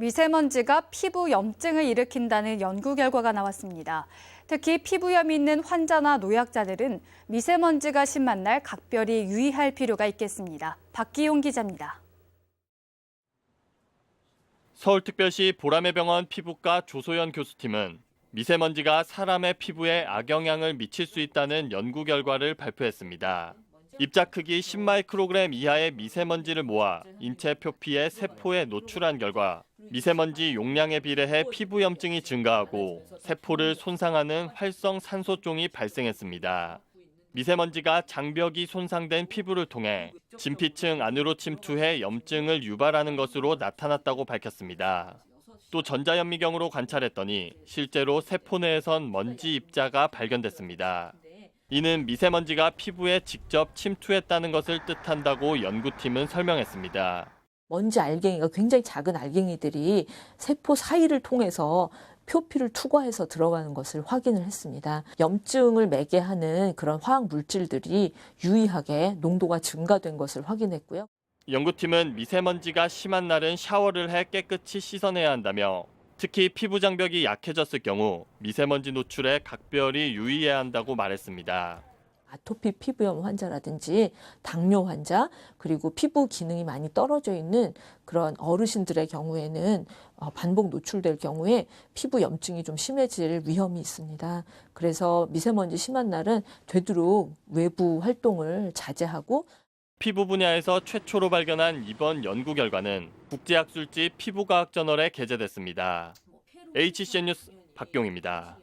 미세먼지가 피부 염증을 일으킨다는 연구 결과가 나왔습니다. 특히 피부염이 있는 환자나 노약자들은 미세먼지가 심한 날 각별히 유의할 필요가 있겠습니다. 박기용 기자입니다. 서울특별시 보라매병원 피부과 조소연 교수팀은 미세먼지가 사람의 피부에 악영향을 미칠 수 있다는 연구 결과를 발표했습니다. 입자 크기 10마이크로그램 이하의 미세먼지를 모아 인체 표피의 세포에 노출한 결과 미세먼지 용량에 비례해 피부 염증이 증가하고 세포를 손상하는 활성 산소종이 발생했습니다. 미세먼지가 장벽이 손상된 피부를 통해 진피층 안으로 침투해 염증을 유발하는 것으로 나타났다고 밝혔습니다. 또 전자현미경으로 관찰했더니 실제로 세포 내에선 먼지 입자가 발견됐습니다. 이는 미세먼지가 피부에 직접 침투했다는 것을 뜻한다고 연구팀은 설명했습니다. 먼지 알갱이가 굉장히 작은 알갱이들이 세포 사이를 통해서 표피를 투과해서 들어가는 것을 확인을 했습니다. 염증을 매게 하는 그런 화학 물질들이 유의하게 농도가 증가된 것을 확인했고요. 연구팀은 미세먼지가 심한 날은 샤워를 해 깨끗이 씻어내야 한다며 특히 피부 장벽이 약해졌을 경우 미세먼지 노출에 각별히 유의해야 한다고 말했습니다. 아토피 피부염 환자라든지 당뇨 환자 그리고 피부 기능이 많이 떨어져 있는 그런 어르신들의 경우에는 어, 반복 노출될 경우에 피부 염증이 좀 심해질 위험이 있습니다. 그래서 미세먼지 심한 날은 되도록 외부 활동을 자제하고 피부 분야에서 최초로 발견한 이번 연구 결과는 국제학술지 피부과학 저널에 게재됐습니다. HCN 뉴스 박경입니다.